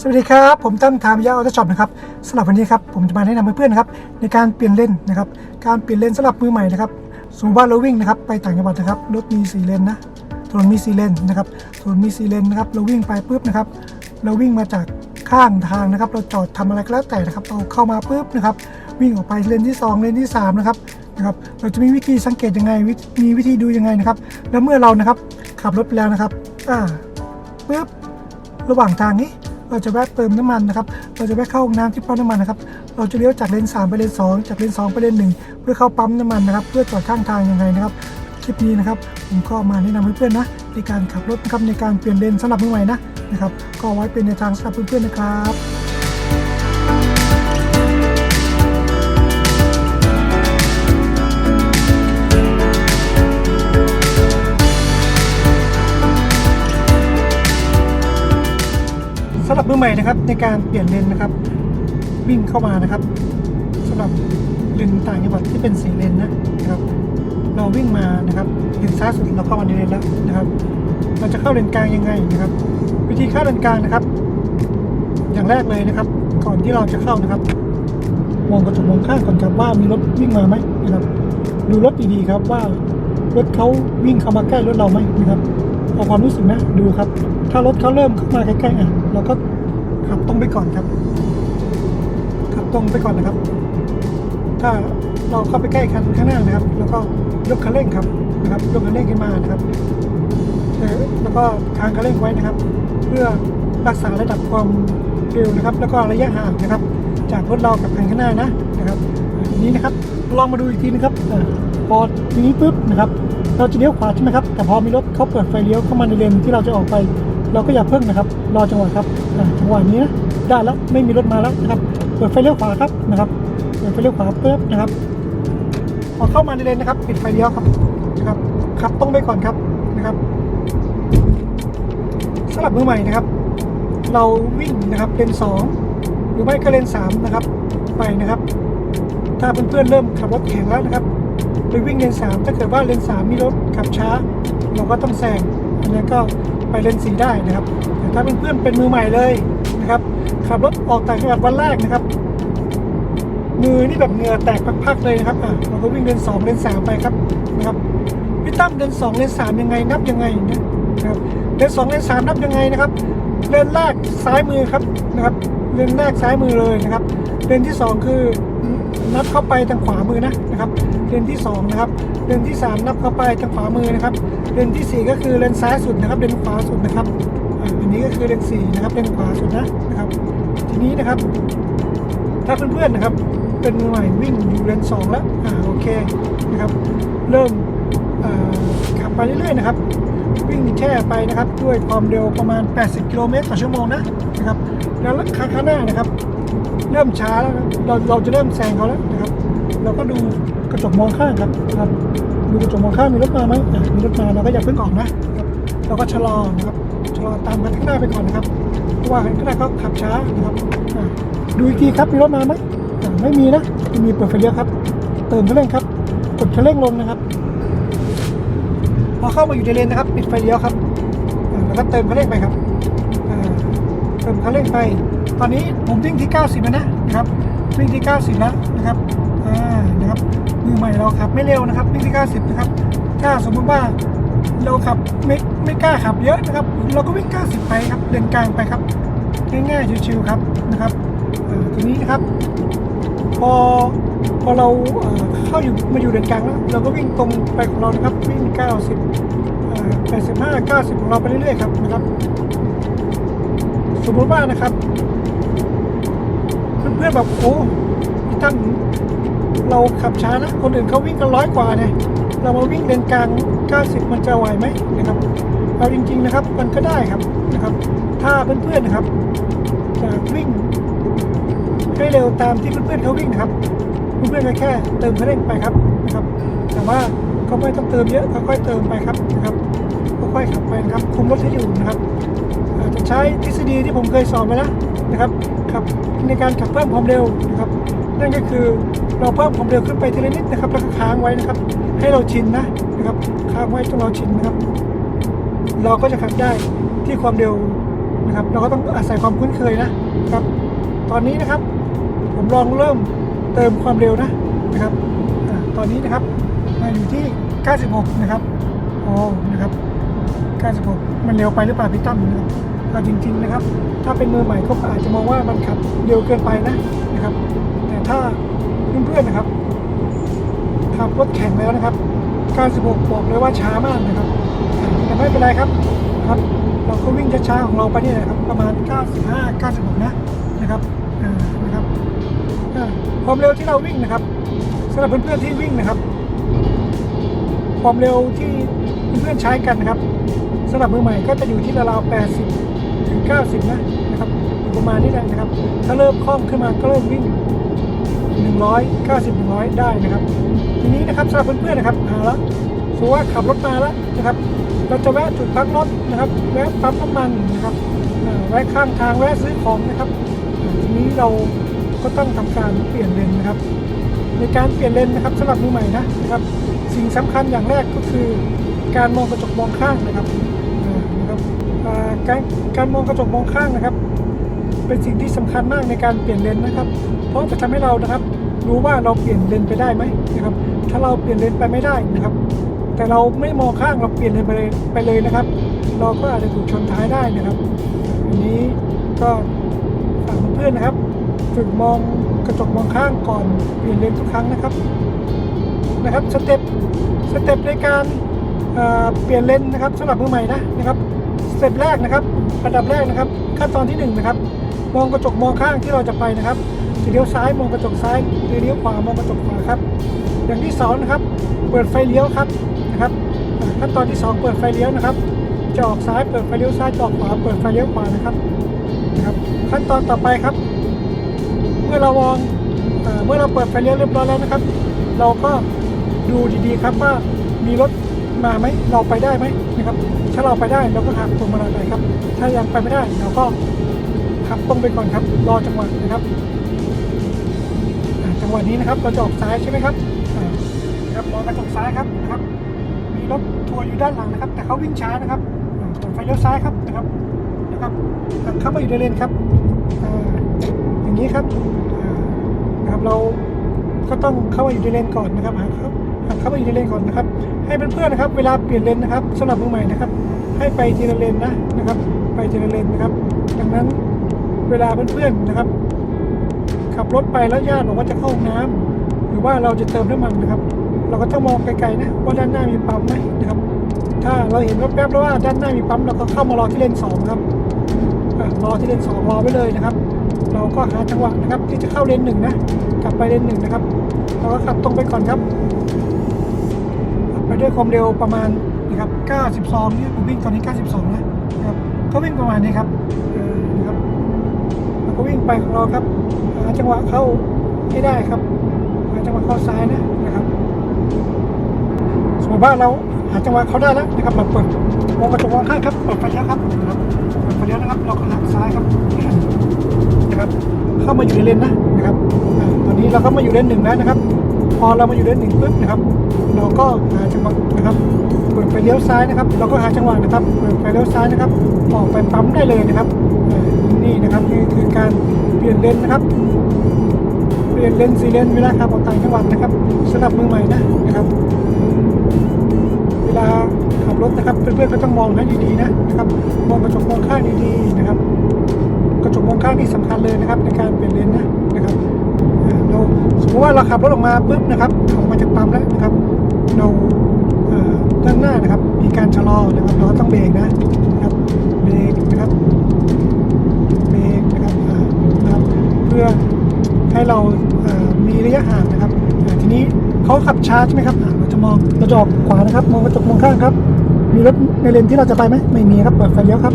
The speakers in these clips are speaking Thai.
สวัสดีครับ ผมตั้มทามยาออโต้ช็อปนะครับสำหรับวันนี้ครับผมจะมาแนะนำเพื่อนๆนะครับในการเปลี่ยนเลนนะครับการเปลี่ยนเลนสำหรับมือใหม่นะครับสมมติว่าเราวิ่งนะครับไปต่างจังหวัดนะครับรถมีสีเลนนะถนนมีสีเลนนะครับถนนมีสีเลนนะครับเราวิ่งไปปุ๊บนะครับเราวิ่งมาจากข้างทางนะครับ เราจอดทำอะไรก็แล้วแต่นะครับเราเข้ามาปุ๊บนะครับวิ่งออกไปเลนที่สองเลนที่สามนะครับนะครับเราจะมีวิธีสังเกตยังไงมีวิธีดูยังไงนะครับแล้วเมื่อเรานะครับขับรถไปแล้วนะครับอ่าปุ๊บระหว่างทางนี้ เราจะแวะเติมน้ำมันนะครับ เราจะแวะเข้าห้องน้ำที่ปั๊มน้ำมันนะครับ เราจะเลี้ยวจากเลน3ไปเลน2จากเลน2ไปเลน1เพื่อเข้าปั๊มน้ำมันนะครับ เพื่อจอดข้างทางยังไงนะครับ คลิปนี้นะครับผมก็มาแนะนำเพื่อนๆนะ ในการขับรถนะครับในการเปลี่ยนเลนสำหรับมือใหม่นะนะครับ ก็ไว้เป็นในวทางสำหรับเพื่อนๆนะครับ สำหรับมือใหม่นะครับในการเปลี่ยนเลนนะครับ วิ่งเข้ามานะครับสำหรับเลนต่างจังหวัดที่เป็นสีเลนนะนะครับ เราวิ่งมานะครับเลนซ้ายสุดเราเข้ามาในเลนแล้วนะครับ เราจะเข้าเลนกลางยังไงนะครับ วิธีเข้าเลนกลางนะครับ อย่างแรกเลยนะครับ ก่อนที่เราจะเข้านะครับมองกระจกมองข้างก่อนครับว่ามีรถวิ่งมาไหมนะครับ ดูรถดีๆครับว่ารถเขาวิ่งเข้ามาใกล้รถเราไหมนะครับเอาความรู้สึกนะดูครับ ถ้ารถเขาเริ่มเข้ามาใกล้ๆเราก็ขับตรงไปก่อนครับ ขับตรงไปก่อนนะครับ ถ้าเราเข้าไปใกล้คันข้างหน้านะครับ แล้วก็ยกคันเร่งครับนะครับยกคันเร่งขึ้นมานะครับแล้วก็ค้างคันเร่งไว้นะครับ เพื่อรักษาระดับความเร็วนะครับ แล้วก็ระยะห่างนะครับ จากรถเรากับคันข้างหน้านะนะครับอ่าทีนี้นะครับลองมาดูอีกทีนะครับพอทีนี้ปุ๊บนะครับ เราจะเลี้ยวขวาใช่ไหมครับแต่พอมีรถเขาเปิดไฟเลี้ยวเข้ามาในเลนที่เราจะออกไป เราก็อย่าเพิ่งนะครับรอจังหวะครับจังหวะนี้นะได้แล้วไม่มีรถมาแล้วนะครับเปิดไฟเลี้ยวขวาครับนะครับเปิดไฟเลี้ยวขวาปุ๊บนะครับพอเข้ามาในเลนนะครับ ปิดไฟเลี้ยวครับนะครับขับตรงไปก่อนครับนะครับสำหรับมือใหม่นะครับ เราวิ่งนะครับเลนสองหรือไม่ก็เลนสามนะครับ ไปนะครับ ถ้าเพื่อนๆเริ่มขับรถแข่งแล้วนะครับไปวิ่งเลนสามถ้าเกิดว่าเลนสามมีรถขับช้า เราก็ต้องแซงอันนี้ก็ ไปเลนสีได้นะครับแต่ถ้าเพื่อนๆเป็นมือใหม่เลยนะครับ ขับรถออกต่างจังหวัดวันแรกนะครับ มือนี่แบบเหงื่อแตกพักๆเลยนะครับอะเราก็วิ่งเลนสองเลนสามไปครับนะครับพี่ตั้มเลนสองเลนสามยังไงนับยังไงนะครับเลนสองเลนสามนับยังไงนะครับเลนแรกซ้ายมือครับนะครับเลนแรกซ้ายมือเลยนะครับเลนที่สองคือนับเข้าไปทางขวามือนะนะครับ เลนที่สองนะครับเลนที่สามนับเข้าไปทางขวามือนะครับเลนที่สี่ก็คือเลนซ้ายสุดนะครับ เลนขวาสุดนะครับอันนี้ก็คือเลนสี่นะครับ เลนขวาสุดนะนะครับ ทีนี้นะครับ ถ้าเพื่อนๆนะครับ เป็นมือใหม่วิ่งอยู่เลนสองแล้วอ่าโอเคนะครับ เริ่มขับไปเรื่อยๆนะครับวิ่งแช่ไปนะครับด้วยความเร็วประมาณ 80 กิโลเมตรต่อชั่วโมงนะนะครับแล้วข้างข้างหน้านะครับ เริ่มช้าแล้วเราเราจะเริ่มแซงเขาแล้วนะครับ เราก็ดู ระจกมองข้างครับครับดูกระจกมองข้างมีรถมาไหมอะมีรถมาเราก็อย่าเพิ่งออกนะครับเราก็ชะลอนะครับชะลอตามกันข้างหน้าไปก่อนนะครับเพราะว่าข้างหน้าเขาขับช้านะครับอะดูอีกทีครับมีรถมาไหมอะไม่มีนะม่มีเปิดไฟเลี้ยวครับ เติมคันเร่งครับกดคันเร่งลงนะครับ พอเข้ามาอยู่ในเลนนะครับปิดไฟเลี้ยวครับอ่าแล้วก็เติมคันเร่งไปครับอ่าเติมคันเร่งไป ตอนนี้ผมวิ่งที่ 90แล้วนะครับวิ่งที่ 90แล้วนะครับ มือใหม่เราขับไม่เร็วนะครับวิ่งที่90 นะครับ ถ้าสมมติว่าเราขับไม่ไม่กล้าขับเยอะนะครับ เราก็วิ่ง 90 ไปครับเลนกลางไปครับ ง่ายๆชิวๆครับนะครับทีนี้นะครับ พอพอเราเข้าอยู่มาอยู่เลนกลางแล้วเราก็วิ่งตรงไปของเรานะครับวิ่ง 90เอ่อ85 90 ของเราไปเรื่อยๆครับนะครับ สมมติว่านะครับ เพื่อนๆแบบโอ้พี่ตั้ม เราขับช้านะ คนอื่นเขาวิ่งกันร้อยกว่าเนี่ยเรามาวิ่งเลนกลาง 90 มันจะไหวไหมนะครับเอาจริง ๆนะครับ มันก็ได้ครับนะครับ ถ้าเพื่อนๆนะครับจะวิ่งให้เร็วตามที่เพื่อนๆเขาวิ่งนะครับเพื่อนๆก็แค่เติมคันเร่งไปครับนะครับ แต่ว่าก็ไม่ต้องเติมเยอะค่อยๆเติมไปครับนะครับค่อยๆขับไปนะครับคุมรถให้อยู่นะครับอาจจะใช้ทฤษฎีที่ผมเคยสอนไปแล้วนะครับขับในการขับเพิ่มความเร็วนะครับ นั่นก็คือเราเพิ่มความเร็วขึ้นไปทีละนิดนะครับแล้วก็ค้างไว้นะครับ ให้เราชินนะนะครับค้างไว้จนเราชินนะครับ เราก็จะขับได้ที่ความเร็วนะครับ เราก็ต้องอาศัยความคุ้นเคยนะครับ ตอนนี้นะครับ ผมลองเริ่มเติมความเร็วนะนะครับอตอนนี้นะครับมาอยู่ที่ 96 นะครับโอ๋อนะครับ 96 มันเร็วไปหรือเปล่าพี่ตั้มนะครับเอาจริง ๆ นะครับ ถ้าเป็นมือใหม่ก็อาจจะมองว่ามันขับเร็วเกินไปนะนะครับ ถ้าเพื่อนๆนะครับขับรถแข่งแล้วนะครับ 96 บอกเลยว่าช้ามากนะครับแต่ไม่เป็นไรครับครับ เราก็วิ่งช้าๆของเราไปนี่แหละครับ ประมาณ 95 96 นะนะครับนะครับความเร็วที่เราวิ่งนะครับสำหรับเพื่อนๆที่วิ่งนะครับ ความเร็วที่เพื่อนๆใช้กันนะครับสำหรับมือใหม่ก็จะอยู่ที่ราวๆ80 ถึง 90 นะนะครับประมาณนี้แหละนะครับ ถ้าเริ่มคล่องขึ้นมาก็เริ่มวิ่ง 190 100 ได้นะครับ ทีนี้นะครับสำหรับเพื่อนๆนะครับเอาละสมมติว่าขับรถมาแล้วนะครับ เราจะแวะจุดพักรถนะครับ แวะปั๊มน้ำมันนะครับแวะข้างทางแวะซื้อของนะครับ ทีนี้เราก็ต้องทำการเปลี่ยนเลนนะครับ ในการเปลี่ยนเลนนะครับสำหรับมือใหม่นะนะครับ สิ่งสำคัญอย่างแรกก็คือ การมองกระจกมองข้างนะครับนะครับการการมองกระจกมองข้างนะครับ เป็นสิ่งที่สำคัญมากในการเปลี่ยนเลนนะครับ เพราะจะทำให้เรานะครับ รู้ว่าเราเปลี่ยนเลนไปได้ไหมนะครับ ถ้าเราเปลี่ยนเลนไปไม่ได้นะครับ แต่เราไม่มองข้างเราเปลี่ยนเลนไปเลยไปเลยนะครับ เราก็อาจจะถูกชนท้ายได้นะครับอันนี้ก็ฝากเพื่อนๆนะครับ ฝึกมองกระจกมองข้างก่อนเปลี่ยนเลนทุกครั้งนะครับนะครับสเต็ปสเต็ปในการเอ่อเปลี่ยนเลนนะครับสำหรับมือใหม่นะนะครับสเต็ปแรกนะครับอันดับแรกนะครับ ขั้นตอนที่หนึ่งนะครับ มองกระจกมองข้างที่เราจะไปนะครับจะเลี้ยวซ้ายมองกระจกซ้ายหรือเลี้ยวขวามองกระจกขวาครับ อย่างที่สองนะครับ เปิดไฟเลี้ยวครับนะครับขั้นตอนที่สองเปิดไฟเลี้ยวนะครับจะออกซ้ายเปิดไฟเลี้ยวซ้ายจะออกขวาเปิดไฟเลี้ยวขวานะครับนะครับ ขั้นตอนต่อไปครับ เมื่อเรามองเมื่อเราเปิดไฟเลี้ยวเรียบร้อยแล้วนะครับ เราก็ดูดีๆครับว่ามีรถมาไหมเราไปได้ไหมนะครับ ถ้าเราไปได้เราก็หักตรงมาลัยไปครับ ถ้ายังไปไม่ได้เราก็ ขับตรงไปก่อนครับ รอจังหวะนะครับจังหวะนี้นะครับเราจะออกซ้ายใช่ไหมครับครับมองกระจกซ้ายครับนะครับ มีรถทัวร์อยู่ด้านหลังนะครับ แต่เขาวิ่งช้านะครับเปิดไฟเลี้ยวซ้ายครับนะครับนะครับเข้ามาอยู่ในเลนครับอย่างนี้ครับนะครับเราก็ต้องเข้ามาอยู่ในเลนก่อนนะครับหักเข้าหักเข้ามาอยู่ในเลนก่อนนะครับ ให้เพื่อนๆนะครับ เวลาเปลี่ยนเลนนะครับสำหรับมือใหม่นะครับ ให้ไปทีละเลนนะนะครับ ไปทีละเลนนะครับ ดังนั้น เวลาเพื่อนๆนะครับ ขับรถไปแล้วญาติบอกว่าจะเข้าห้องน้ำหรือว่าเราจะเติมน้ำมันนะครับ เราก็ต้องมองไกลๆนะว่าด้านหน้ามีปั๊มไหมนะครับ ถ้าเราเห็นแป๊บๆแล้วว่าด้านหน้ามีปั๊มเราก็เข้ามารอที่เลนสองครับรอที่เลนสองรอไว้เลยนะครับ เราก็หาจังหวะนะครับ ที่จะเข้าเลนหนึ่งนะกลับไปเลนหนึ่งนะครับ เราก็ขับตรงไปก่อนครับขับไปด้วยความเร็วประมาณนะครับ 92 เนี่ยผมวิ่งตอนนี้ 92 นะนะครับ ก็วิ่งประมาณนี้ครับ ก็วิ่งไปของเราครับหาจังหวะเข้าให้ได้ครับหาจังหวะเข้าซ้ายนะนะครับสมมติว่าเราหาจังหวะเขาได้แล้วนะครับเราเปิดมองกระจกมองข้างครับเปิดไฟเลี้ยวครับนะครับเปิดไฟเลี้ยวนะครับ เราก็หักซ้ายครับนะครับ เข้ามาอยู่ในเลนนะนะครับตอนนี้เราก็มาอยู่เลนหนึ่งแล้วนะครับ พอเรามาอยู่เลนหนึ่งปุ๊บนะครับ เราก็หาจังหวะนะครับเปิดไฟเลี้ยวซ้ายนะครับ เราก็หาจังหวะนะครับเปิดไฟเลี้ยวซ้ายนะครับออกไปปั๊มได้เลยนะครับ นี่นะครับนี่คือการเปลี่ยนเลนนะครับ เปลี่ยนเลนสีเลนเวลาขับออกต่างจังหวัดนะครับสำหรับมือใหม่นะนะครับ เวลาขับรถนะครับเพื่อนๆก็ต้องมองนะดีๆนะนะครับมองกระจกมองข้างดีๆนะครับ กระจกมองข้างนี่สำคัญเลยนะครับ ในการเปลี่ยนเลนนะนะครับเราสมมติว่าเราขับรถออกมาปุ๊บนะครับออกมาจากปั๊มแล้วนะครับ เราด้านหน้านะครับ มีการชะลอนะครับเราก็ต้องเบรกนะนะครับเบรกนะครับเบรกนะครับอ่านะครับ เพื่อให้ เราเอ่อมีระยะห่างนะครับ ทีนี้เขาขับช้าใช่ไหมครับเราจะมองเราจกขวานะครับ มองกระจกมองข้างครับ มีรถในเลนที่เราจะไปไหมไม่มีครับ เปิดไฟเลี้ยวครับ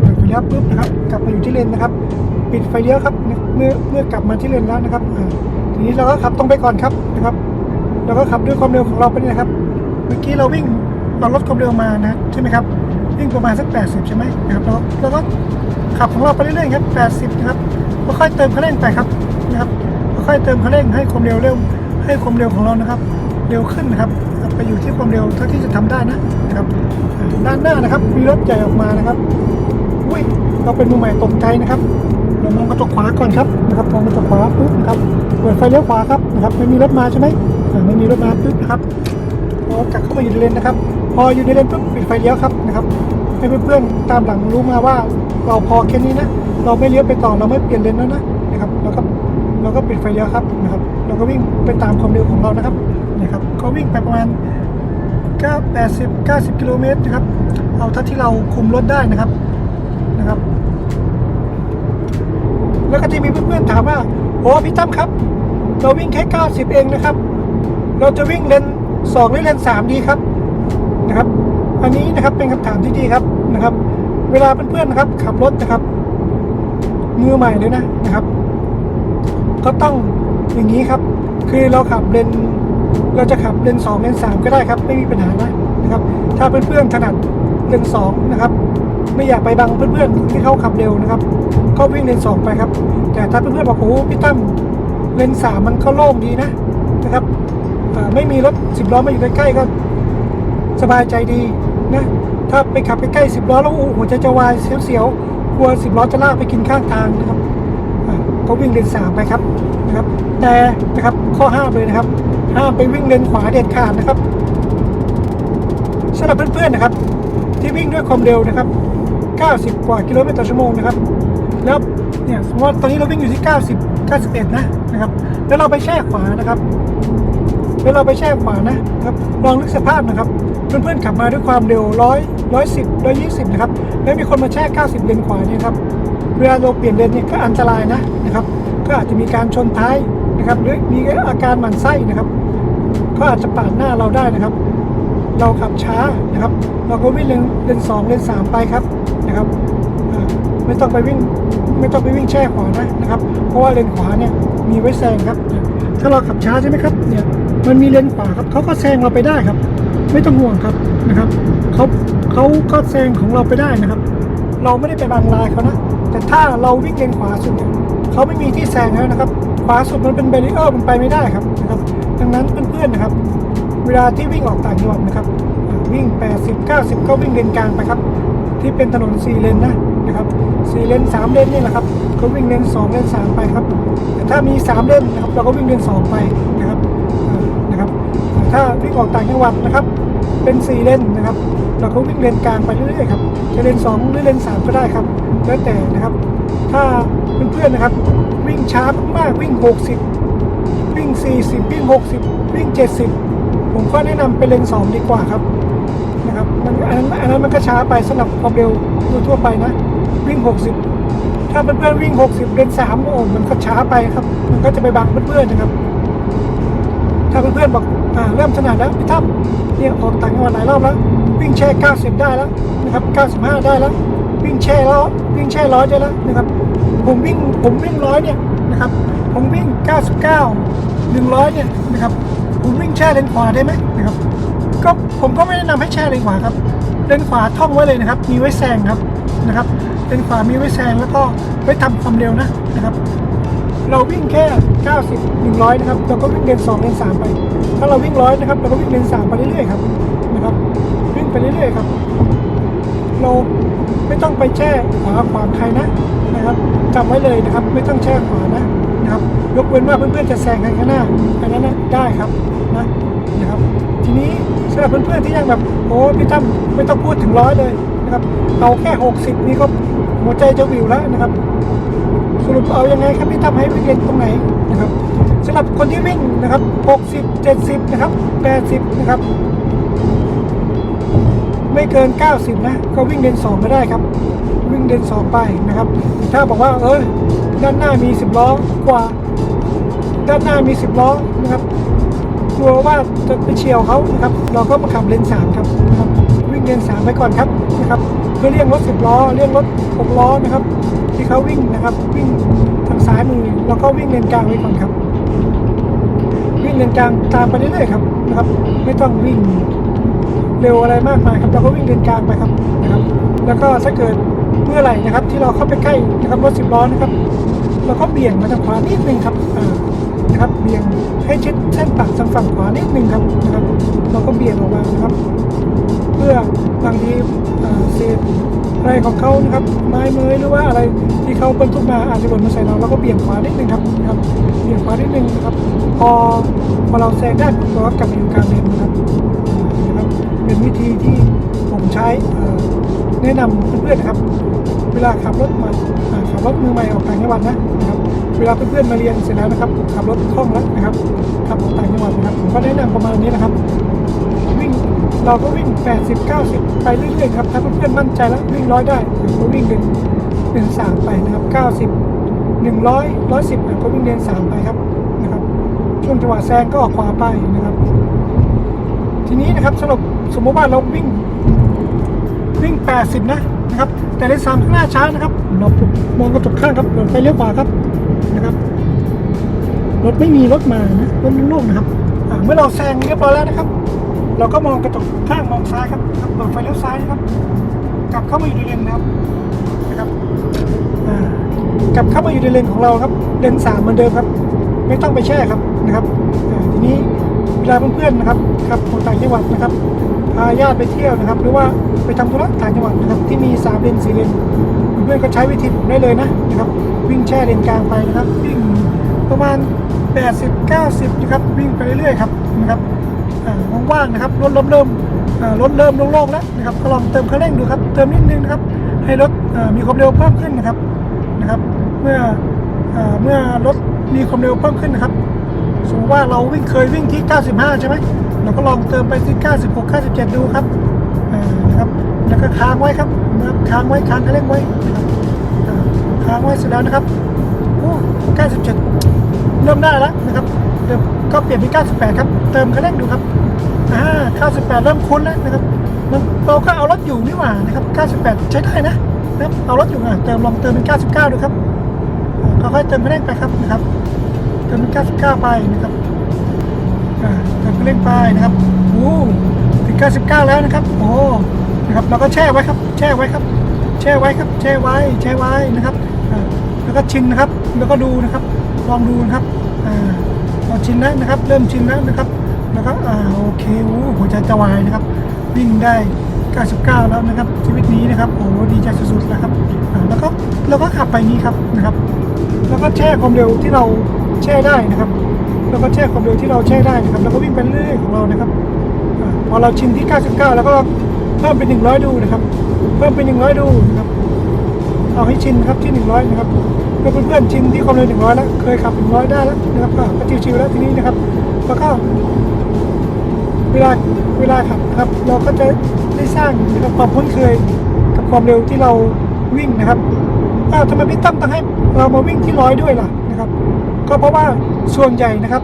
เปิดไฟเลี้ยวปุ๊บนะครับ กลับมาอยู่ที่เลนนะครับ ปิดไฟเลี้ยวครับ เมื่อเมื่อกลับมาที่เลนแล้วนะครับ ทีนี้เราก็ขับตรงไปก่อนครับนะครับ เราก็ขับด้วยความเร็วของเราไปนี่นะครับ เมื่อกี้เราวิ่งเราลดความเร็วมานะใช่ไหมครับ วิ่งประมาณสัก 80 ใช่ไหมนะครับเราเราก็ขับของเราไปเรื่อยๆครับ 80 นะครับค่อยๆเติมคันเร่งไปครับ ค่อยๆเติมคันเร่งให้ความเร็วเร็วให้ความเร็วของเรานะครับ เร็วขึ้นนะครับ ไปอยู่ที่ความเร็วเท่าที่จะทำได้นะครับด้านหน้านะครับ มีรถใหญ่ออกมานะครับอุ้ยเราเป็นมือใหม่ตกใจนะครับเรามองกระจกขวาก่อนครับนะครับมองกระจกขวาปุ๊บนะครับเปิดไฟเลี้ยวขวาครับนะครับไม่มีรถมาใช่ไหมไม่มีรถมาปุ๊บนะครับพอกลับเข้ามาอยู่ในเลนนะครับ พออยู่ในเลนปุ๊บปิดไฟเลี้ยวครับนะครับให้เพื่อนๆตามหลังรู้มาว่าเราพอแค่นี้นะ เราไม่เลี้ยวไปต่อเราไม่เปลี่ยนเลนแล้วนะนะครับเราก็ เราก็ปิดไฟเลี้ยวครับนะครับ เราก็วิ่งไปตามความเร็วของเรานะครับนะครับ ก็วิ่งไปประมาณก็80 90 กิโลเมตรนะครับ เอาเท่าที่เราคุมรถได้นะครับนะครับ แล้วก็จะมีเพื่อนๆถามว่าโอ้พี่ตั้มครับ เราวิ่งแค่ 90 เองนะครับ เราจะวิ่งเลน2หรือเลน3ดีครับนะครับ อันนี้นะครับเป็นคำถามที่ดีครับนะครับ เวลาเพื่อนๆนะครับขับรถนะครับมือใหม่เลยนะนะครับ ก็ต้องอย่างนี้ครับ คือเราขับเลนเราจะขับเลน2เลน3ก็ได้ครับ ไม่มีปัญหานะนะครับ ถ้าเพื่อนๆถนัดเลน2นะครับ ไม่อยากไปบังเพื่อนๆที่เขาขับเร็วนะครับ ก็วิ่งเลน2ไปครับ แต่ถ้าเพื่อนๆบอกโอ้พี่ตั้มเลน3มันก็โล่งดีนะนะครับไม่มีรถ10ล้อมาอยู่ใกล้ๆก็สบายใจดีนะถ้าไปขับใกล้ๆ10ล้อแล้วโอ้โหหัวใจะวายเสียวๆกลัว10ล้อจะลากไปกินข้างทางนะครับ ก็วิ่งเลนสามไปครับนะครับแต่นะครับข้อห้ามเลยนะครับห้ามไปวิ่งเลนขวาเด็ดขาดนะครับสำหรับเพื่อนๆนะครับ ที่วิ่งด้วยความเร็วนะครับ 90 กว่ากิโลเมตรต่อชั่วโมงนะครับแล้วเนี่ยสมมติว่าตอนนี้เราวิ่งอยู่ที่ 90 91 นะนะครับ แล้วเราไปแช่ขวานะครับแล้วเราไปแช่ขวานะครับลองนึกสภาพนะครับ เพื่อนๆขับมาด้วยความเร็วร้อยร้อยสิบร้อยยี่สิบนะครับ แล้วมีคนมาแช่ 90 เลนขวาเนี่ยครับเวลาเราเปลี่ยนเลนเนี่ยก็อันตรายนะ นะครับ ก็อาจจะมีการชนท้ายนะครับหรือมีอาการหมั่นไส้นะครับก็อาจจะปาดหน้าเราได้นะครับ เราขับช้านะครับ เราก็วิ่งเลนเลนสองเลนสามไปครับนะครับไม่ต้องไปวิ่งไม่ต้องไปวิ่งแช่ขวานะนะครับ เพราะว่าเลนขวาเนี่ยมีไว้แซงครับ ถ้าเราขับช้าใช่ไหมครับเนี่ยมันมีเลนขวาครับเขาก็แซงเราไปได้ครับ ไม่ต้องห่วงครับนะครับเขาเขาก็แซงของเราไปได้นะครับ เราไม่ได้ไปบังลายเขานะ แต่ถ้าเราวิ่งเลนขวาสุดเนี่ยเขาไม่มีที่แซงแล้วนะครับ ขวาสุดมันเป็นเบรีเออร์มันไปไม่ได้ครับนะครับ ดังนั้นเพื่อนๆนะครับ เวลาที่วิ่งออกต่างจังหวัดนะครับอ่าวิ่ง 80 90 ก็วิ่งเลนกลางไปครับ ที่เป็นถนน4เลนนะนะครับ4เลน3เลนนี่แหละครับก็วิ่งเลน2เลน3ไปครับ แต่ถ้ามี 3 เลนนะครับเราก็วิ่งเลน2ไปนะครับนะครับแต่ถ้าวิ่งออกต่างจังหวัดนะครับ เป็น4เลนนะครับ เราก็วิ่งเลนกลางไปเรื่อยๆครับจะเลน2หรือเลน3ก็ได้ครับ แล้วแต่นะครับ ถ้าเพื่อนๆนะครับ วิ่งช้ามากวิ่ง 60 วิ่ง 40 วิ่ง 60 วิ่ง 70 ผมก็แนะนำเป็นเลน2ดีกว่าครับนะครับมันอันนั้นอันนั้นมันก็ช้าไปสำหรับความเร็วโดยทั่วไปนะ วิ่ง 60 ถ้าเพื่อนๆวิ่ง 60 เลน3โอ้มันก็ช้าไปครับ มันก็จะไปบังเพื่อนๆนะครับ ถ้าเพื่อนๆบอกอ่าเริ่มถนัดแล้วพี่ตั้มเนี่ยออกต่างจังหวัดหลายรอบแล้ว วิ่งแช่ 90 ได้แล้วนะครับ 95 ได้แล้ว วิ่งแช่แล้ววิ่งแช่ร้อยได้แล้วนะครับ ผมวิ่งผมวิ่งร้อยเนี่ยนะครับ ผมวิ่ง 99 100 เนี่ยนะครับ ผมวิ่งแช่เลนขวาได้ไหมนะครับ ก็ผมก็ไม่แนะนำให้แช่เลนขวาครับ เลนขวาท่องไว้เลยนะครับ มีไว้แซงครับนะครับ เลนขวามีไว้แซงแล้วก็ไว้ทำความเร็วนะนะครับ เราวิ่งแค่ 90 100 นะครับ เราก็วิ่งเลน2เลน3ไป ถ้าเราวิ่งร้อยนะครับ เราก็วิ่งเลน3ไปเรื่อยๆครับ ไปเรื่อยๆครับ เราไม่ต้องไปแช่ขวาขวางใครนะนะครับจำไว้เลยนะครับ ไม่ต้องแช่ขวานะนะครับยกเว้นว่าเพื่อนๆจะแซงกันข้างหน้าอันนั้นนะได้ครับนะนะครับ ทีนี้สำหรับเพื่อนๆที่ยังแบบโอ้พี่ตั้มไม่ต้องพูดถึงร้อยเลยนะครับเอาแค่ 60 นี่ก็หัวใจจะวิวแล้วนะครับ สรุปเอายังไงครับพี่ทำให้วิ่งเลนตรงไหนนะครับสำหรับคนที่วิ่งนะครับ 60 70 นะครับ 80 นะครับ ไม่เกิน 90 นะ ก็วิ่งเลน2ก็ไม่ได้ครับ วิ่งเลน2ไปนะครับ ถ้าบอกว่าเออด้านหน้ามี 10 ล้อกว่า ด้านหน้ามี 10 ล้อนะครับกลัวว่าจะไปเฉียวเขานะครับ เราก็มาขับเลน3ครับนะครับ วิ่งเลน3ไปก่อนครับนะครับ เพื่อเลี่ยงรถ 10 ล้อเลี่ยงรถ 6 ล้อนะครับ ที่เขาวิ่งนะครับ วิ่งทางซ้ายมือแล้วก็วิ่งเลนกลางไว้ก่อนครับ วิ่งเลนกลางตามไปเรื่อยๆครับนะครับ ไม่ต้องวิ่ง เร็วอะไรมากมายครับเราก็วิ่งเลนกลางไปครับนะครับ แล้วก็ถ้าเกิดเมื่อไหร่นะครับ ที่เราเข้าไปใกล้นะครับรถสิบล้อนะครับเราก็เบี่ยงมาทางขวานิดนึงครับนะครับเบี่ยงให้ชิดเส้นตัดทางฝั่งขวานิดนึงครับนะครับ เราก็เบี่ยงออกมานะครับ เพื่อบางทีเอ่อเศษอะไรของเขานะครับ ไม้เมยหรือว่าอะไรที่เขาบรรทุกมาอาจจะหล่นมาใส่เราเราก็เบี่ยงขวานิดนึงครับนะครับเบี่ยงขวานิดนึงนะครับ พอพอเราแซงได้เราก็กลับมาอยู่กลางเลนนะครับ เป็นวิธีที่ผมใช้แนะนำเพื่อนๆครับ เวลาขับรถมาขับรถมือใหม่ออกต่างจังหวัดนะนะครับเวลาเพื่อนๆมาเรียนเสร็จแล้วนะครับขับรถคล่องแล้วนะครับขับออกต่างจังหวัดนะครับผมก็แนะนำประมาณนี้นะครับ วิ่งเราก็วิ่ง 80 90 ไปเรื่อยๆครับถ้าเพื่อนๆมั่นใจแล้ววิ่งร้อยได้ก็วิ่งเดินเดินสามไปนะครับ 90 100 110ก็วิ่งเดินสามไปครับนะครับช่วงจังหวะแซงก็ออกขวาไปนะครับ ทีนี้นะครับสรุปสมมติว่าเราวิ่งวิ่ง 80 นะนะครับ แต่เลนสามข้างหน้าช้านะครับ เรามองกระจกข้างครับเปิดไฟเลี้ยวขวาครับนะครับรถไม่มีรถมานะรถโล่งๆนะครับเมื่อเราแซงเรียบร้อยแล้วนะครับ เราก็มองกระจกข้างมองซ้ายครับครับเปิดไฟเลี้ยวซ้ายนะครับ กลับเข้ามาอยู่ในเลนนะครับนะครับอ่ากลับเข้ามาอยู่ในเลนของเราครับเลนสามเหมือนเดิมครับ ไม่ต้องไปแช่ครับนะครับทีนี้ ลาเพื่อนๆนะครับขับคนต่างจังหวัดนะครับพาญาติไปเที่ยวนะครับ หรือว่าไปทำธุระต่างจังหวัดนะครับที่มีสามเลนสี่เลนเพื่อนๆก็ใช้วิธีผมได้เลยนะนะครับ วิ่งแช่เลนกลางไปนะครับวิ่งประมาณ 80 90นะครับวิ่งไปเรื่อยๆครับนะครับอ่าว่างๆนะครับรถเริ่มเริ่มรถเริ่มโล่งๆแล้วนะครับก็ลองเติมคันเร่งดูครับเติมนิดนึงนะครับให้รถมีความเร็วเพิ่มขึ้นนะครับนะครับ เมื่อเมื่อรถมีความเร็วเพิ่มขึ้นนะครับ สมมติว่าเราวิ่งเคยวิ่งที่ 95 ใช่ไหมเราก็ลองเติมไปที่ 96 97 ดูครับนะครับ แล้วก็ค้างไว้ครับนะครับค้างไว้ค้างคันเร่งไว้ค้างไว้เสร็จแล้วนะครับโอ้97 เริ่มได้แล้วนะครับเดี๋ยวก็เปลี่ยนเป็น 98 ครับ เติมคันเร่งดูครับอ่า98 เริ่มคุ้นแล้วนะครับมันเราก็เอารถอยู่นี่หว่านะครับ 98 ใช้ได้นะนะครับเอารถอยู่อะเติมลองเติมเป็น 99 ดูครับค่อยๆเติมคันเร่งไปครับนะครับ เติมเป็น99 ไปนะครับอ่าเติมคันเร่งไปนะครับโอ้ถึง 99 แล้วนะครับ โอ้นะครับเราก็แช่ไว้ครับ แช่ไว้ครับ แช่ไว้ครับ แช่ไว้ แช่ไว้นะครับอ่าแล้วก็ชินนะครับ แล้วก็ดูนะครับ ลองดูนะครับอ่าเราชินแล้วนะครับ เริ่มชินแล้วนะครับแล้วก็อ่าโอเคโอ้หัวใจจะวายนะครับ วิ่งได้ 99 แล้วนะครับ ชีวิตนี้นะครับโอ้ดีใจสุดๆนะครับอ่าแล้วก็เราก็ขับไปนี้ครับนะครับ แล้วก็แช่ความเร็วที่เรา แช่ได้นะครับ แล้วก็แช่ความเร็วที่เราแช่ได้นะครับ แล้วก็วิ่งไปเรื่อยของเรานะครับอพอเราชินที่ 99 แล้วก็เพิ่มเป็น 100 ดูนะครับ เพิ่มเป็น 100 ดูนะครับเอาให้ชินครับที่ 100 นะครับเพื่อนเพื่อนๆชินที่ความเร็ว 100 แล้วเคยขับ 100 ได้แล้วนะครับก็ก็ชิวๆแล้วทีนี้นะครับ แล้วก็เวลาเวลาขับนะครับ เราก็จะได้สร้างนะครับความคุ้นเคยกับความเร็วที่เราวิ่งนะครับอ้าวทำไมพี่ตั้มต้องให้เรามาวิ่งที่ร้อยด้วยล่ะนะครับ ก็เพราะว่าส่วนใหญ่นะครับ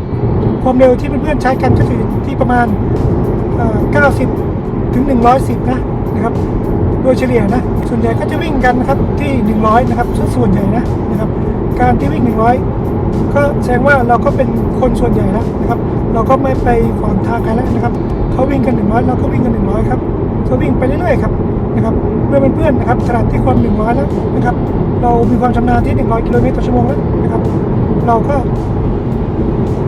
ความเร็วที่เพื่อนๆใช้กันก็คือที่ประมาณ 90 ถึง 110 นะนะครับโดยเฉลี่ยนะ ส่วนใหญ่ก็จะวิ่งกันนะครับที่ 100 นะครับส่วนใหญ่นะนะครับ การที่วิ่ง 100 ก็แสดงว่าเราก็เป็นคนส่วนใหญ่แล้วนะครับ เราก็ไม่ไปขวางทางใครแล้วนะครับเขาวิ่งกัน 100 เราก็วิ่งกัน 100 ครับก็วิ่งไปเรื่อยๆครับนะครับเมื่อเพื่อนๆนะครับขนาดที่ความ 100 แล้วนะครับ เรามีความชำนาญที่ 100 กิโลเมตรต่อชั่วโมงแล้วนะครับ เราก็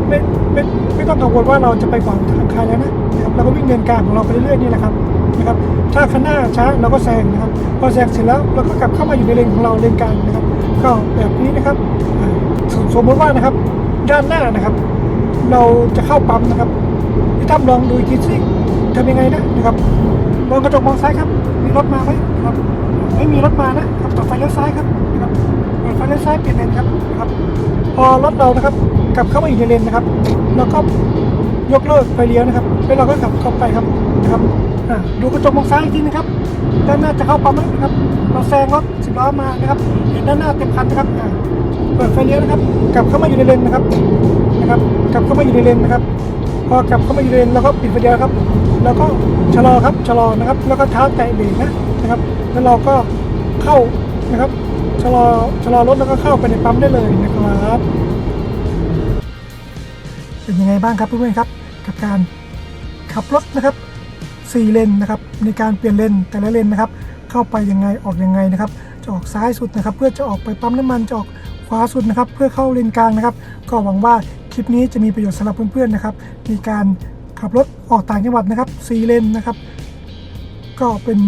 ไม่ไม่ไม่ต้องกังวลว่าเราจะไปขวางทางใครแล้วนะนะครับเราก็วิ่งเดินกลางของเราไปเรื่อยๆนี่แหละครับนะครับ ถ้าข้างหน้าช้าเราก็แซงนะครับ พอแซงเสร็จแล้วเราก็กลับเข้ามาอยู่ในเลนของเราเลนกลางนะครับ ก็แบบนี้นะครับสสมมติว่านะครับ ด้านหน้านะครับ เราจะเข้าปั๊มนะครับพี่ตั้มลองดูอีกทีสิทำยังไงนะนะครับมองกระจกมองซ้ายครับ มีรถมาไหมครับ ไม่มีรถมานะครับต่อไฟเลี้ยวซ้ายครับนะครับเปิดไฟเลี้ยวซ้ายเปลี่ยนเลนครับนะครับ พอรถเรานะครับกลับเข้ามาอยู่ในเลนนะครับเราก็ยกเลิกไฟเลี้ยวนะครับแล้วเราก็ขับเข้าไปครับนะครับดูกระจกมองซ้ายอีกทีนะครับด้านหน้าจะเข้าปั๊มแล้วนะครับ เราแซงรถสิบล้อมานะครับ เห็นด้านหน้าเต็มคันนะครับเปิดไฟเลี้ยวนะครับ กลับเข้ามาอยู่ในเลนนะครับนะครับ กลับเข้ามาอยู่ในเลนนะครับ พอกลับเข้ามาอยู่ในเลนเราก็ปิดไฟเลี้ยวครับ แล้วก็ชะลอครับชะลอนะครับ แล้วก็เท้าแตะเบรกนะนะครับ แล้วเราก็เข้านะครับ ชะลอชะลอรถแล้วก็เข้าไปในปั๊มได้เลยนะครับ เป็นยังไงบ้างครับเพื่อนๆครับ กับการขับรถนะครับ4เลนนะครับในการเปลี่ยนเลนแต่ละเลนนะครับ เข้าไปยังไงออกยังไงนะครับจะออกซ้ายสุดนะครับ เพื่อจะออกไปปั๊มน้ำมันจะออกขวาสุดนะครับ เพื่อเข้าเลนกลางนะครับ ก็หวังว่าคลิปนี้จะมีประโยชน์สำหรับเพื่อนๆนะครับมีการขับรถออกต่างจังหวัดนะครับ4เลนนะครับ ก็เป็น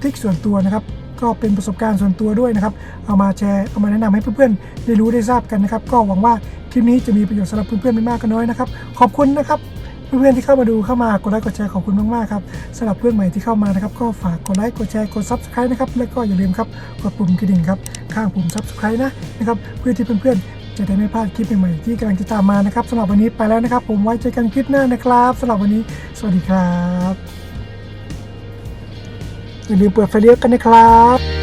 ทริคส่วนตัวนะครับ ก็เป็นประสบการณ์ส่วนตัวด้วยนะครับ เอามาแชร์ เอามาแนะนำให้เพื่อนๆ ได้รู้ได้ทราบกันนะครับ ก็หวังว่าคลิปนี้จะมีประโยชน์สำหรับเพื่อนๆไม่มากก็น้อยนะครับ ขอบคุณนะครับ เพื่อนๆที่เข้ามาดูเข้ามากดไลค์กดแชร์ขอบคุณมากๆครับสำหรับเพื่อนใหม่ที่เข้ามานะครับ ก็ฝากกดไลค์กดแชร์กด subscribe นะครับ แล้วก็อย่าลืมครับกดปุ่มกระดิ่งครับข้างปุ่ม subscribe นะนะครับเพื่อที่เพื่อนๆจะได้ไม่พลาดคลิปใหม่ๆที่กำลังจะตามมานะครับสำหรับวันนี้ไปแล้วนะครับ ผมไว้เจอกันคลิปหน้านะครับสำหรับวันนี้ สวัสดีครับ อย่าลืมเปิดไฟเลี้ยวกันนะครับ